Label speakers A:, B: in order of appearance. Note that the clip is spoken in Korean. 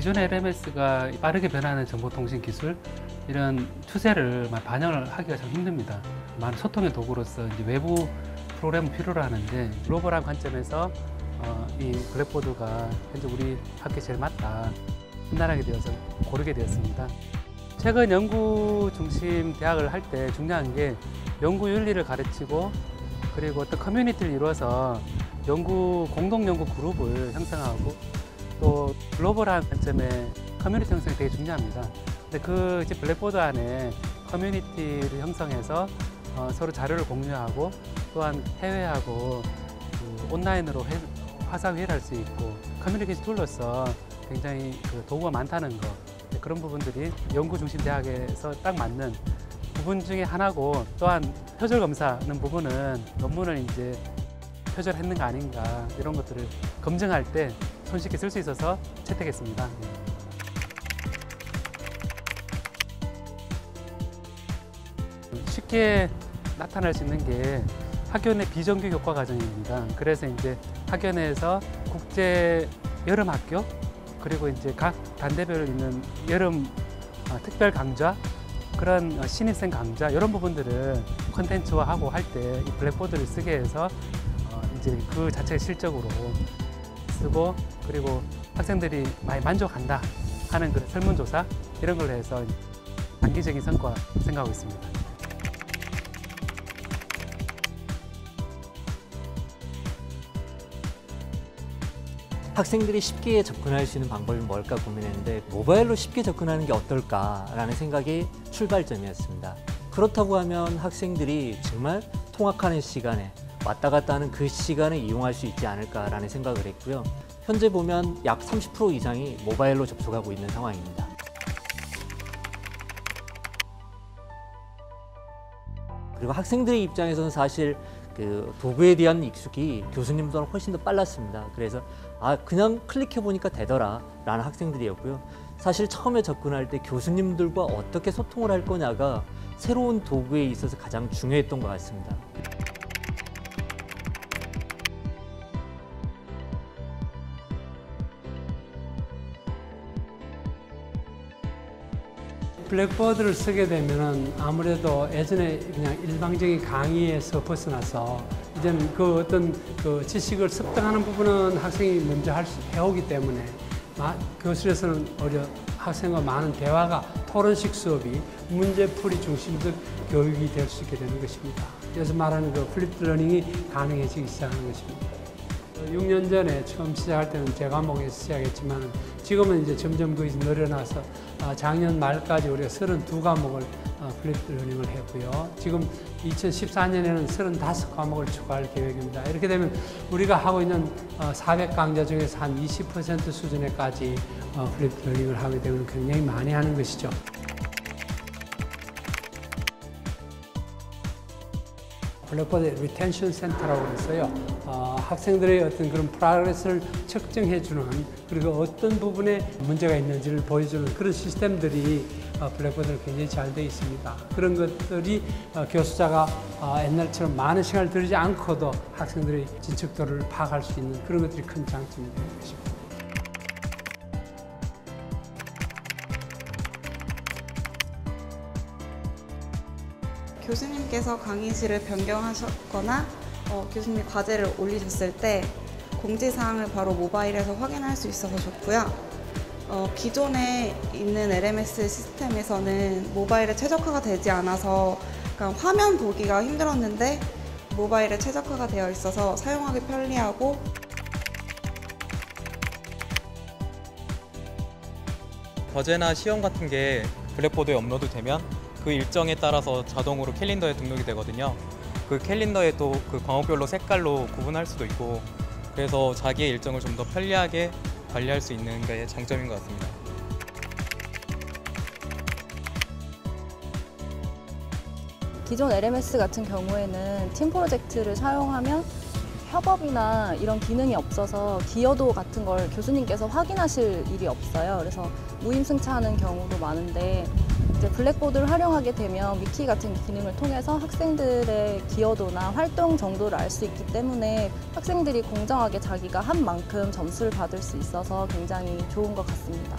A: 기존의 LMS가 빠르게 변하는 정보통신 기술 이런 추세를 막 반영을 하기가 참 힘듭니다. 많은 소통의 도구로서 이제 외부 프로그램을 필요로 하는데 글로벌한 관점에서 어, 이 블랙보드가 현재 우리 학교에 제일 맞다 판단하게 되어서 고르게 되었습니다. 최근 연구 중심 대학을 할 때 중요한 게 연구 윤리를 가르치고 그리고 어떤 커뮤니티를 이루어서 연구 공동 연구 그룹을 형성하고 또 글로벌한 관점의 커뮤니티 형성이 되게 중요합니다. 근데 그 이제 블랙보드 안에 커뮤니티를 형성해서 어, 서로 자료를 공유하고 또한 해외하고 그 온라인으로 회, 화상회의를 할 수 있고 커뮤니케이션 툴로서 굉장히 그 도구가 많다는 거 네, 그런 부분들이 연구 중심 대학에서 딱 맞는 부분 중에 하나고 또한 표절 검사하는 부분은 논문을 이제 표절했는가 아닌가 이런 것들을 검증할 때 손쉽게 쓸 수 있어서 채택했습니다. 네. 쉽게 나타날 수 있는 게내 비정규 교과 과정입니다. 그래서 이제 학교 내에서 국제 여름 학교 그리고 이제 각 단대별 있는 여름 어, 특별 강좌 그런 어, 신입생 강좌 이런 부분들을 컨텐츠화하고 할 때 이 블랙보드를 쓰게 해서 어, 이제 그 자체 실적으로 쓰고 그리고 학생들이 많이 만족한다 하는 그 설문조사 이런 걸로 해서 단기적인 성과 생각하고 있습니다.
B: 학생들이 쉽게 접근할 수 있는 방법이 뭘까 고민했는데 모바일로 쉽게 접근하는 게 어떨까라는 생각이 출발점이었습니다. 그렇다고 하면 학생들이 정말 통학하는 시간에 왔다 갔다 하는 그 시간을 이용할 수 있지 않을까라는 생각을 했고요. 현재 보면 약 30% 이상이 모바일로 접속하고 있는 상황입니다. 그리고 학생들의 입장에서는 사실 그 도구에 대한 익숙이 교수님보다 훨씬 더 빨랐습니다. 그래서 아 그냥 클릭해 보니까 되더라 라는 학생들이었고요. 사실 처음에 접근할 때 교수님들과 어떻게 소통을 할 거냐가 새로운 도구에 있어서 가장 중요했던 것 같습니다.
C: 블랙보드를 쓰게 되면은 아무래도 예전에 그냥 일방적인 강의에서 벗어나서 이제는 그 어떤 그 지식을 습득하는 부분은 학생이 먼저 할 수, 해오기 때문에 마, 교실에서는 오히려 학생과 많은 대화가 토론식 수업이 문제풀이 중심적 교육이 될 수 있게 되는 것입니다. 그래서 말하는 그 플립 러닝이 가능해지기 시작하는 것입니다. 6년 전에 처음 시작할 때는 제 과목에서 시작했지만 지금은 이제 점점 그게 늘어나서 아, 작년 말까지 우리가 32과목을 플립 러닝을 했고요. 지금 2014년에는 35과목을 추가할 계획입니다. 이렇게 되면 우리가 하고 있는 400강좌 어, 중에서 한 20% 수준에까지 플립 어, 러닝을 하게 되면 굉장히 많이 하는 것이죠. 블랙보드 리텐션 센터라고 그랬어요. 어, 학생들의 어떤 그런 프로그레스를 측정해 주는 그리고 어떤 부분에 문제가 있는지를 보여주는 그런 시스템들이 어, 블랙보드는 굉장히 잘 되어 있습니다. 그런 것들이 어, 교수자가 어, 옛날처럼 많은 시간을 들이지 않고도 학생들의 진척도를 파악할 수 있는 그런 것들이 큰 장점이 되는 것입니다.
D: 교수님께서 강의실을 변경하셨거나 어, 교수님 과제를 올리셨을 때 공지사항을 바로 모바일에서 확인할 수 있어서 좋고요. 어, 기존에 있는 LMS 시스템에서는 모바일에 최적화가 되지 않아서 그러니까 화면 보기가 힘들었는데 모바일에 최적화가 되어 있어서 사용하기 편리하고
E: 과제나 시험 같은 게 블랙보드에 업로드 되면 그 일정에 따라서 자동으로 캘린더에 등록이 되거든요. 그 캘린더에 또 그 과목별로 색깔로 구분할 수도 있고 그래서 자기의 일정을 좀 더 편리하게 관리할 수 있는 게 장점인 것 같습니다.
F: 기존 LMS 같은 경우에는 팀 프로젝트를 사용하면 협업이나 이런 기능이 없어서 기여도 같은 걸 교수님께서 확인하실 일이 없어요. 그래서 무임승차하는 경우도 많은데 이제 블랙보드를 활용하게 되면 위키 같은 기능을 통해서 학생들의 기여도나 활동 정도를 알 수 있기 때문에 학생들이 공정하게 자기가 한 만큼 점수를 받을 수 있어서 굉장히 좋은 것 같습니다.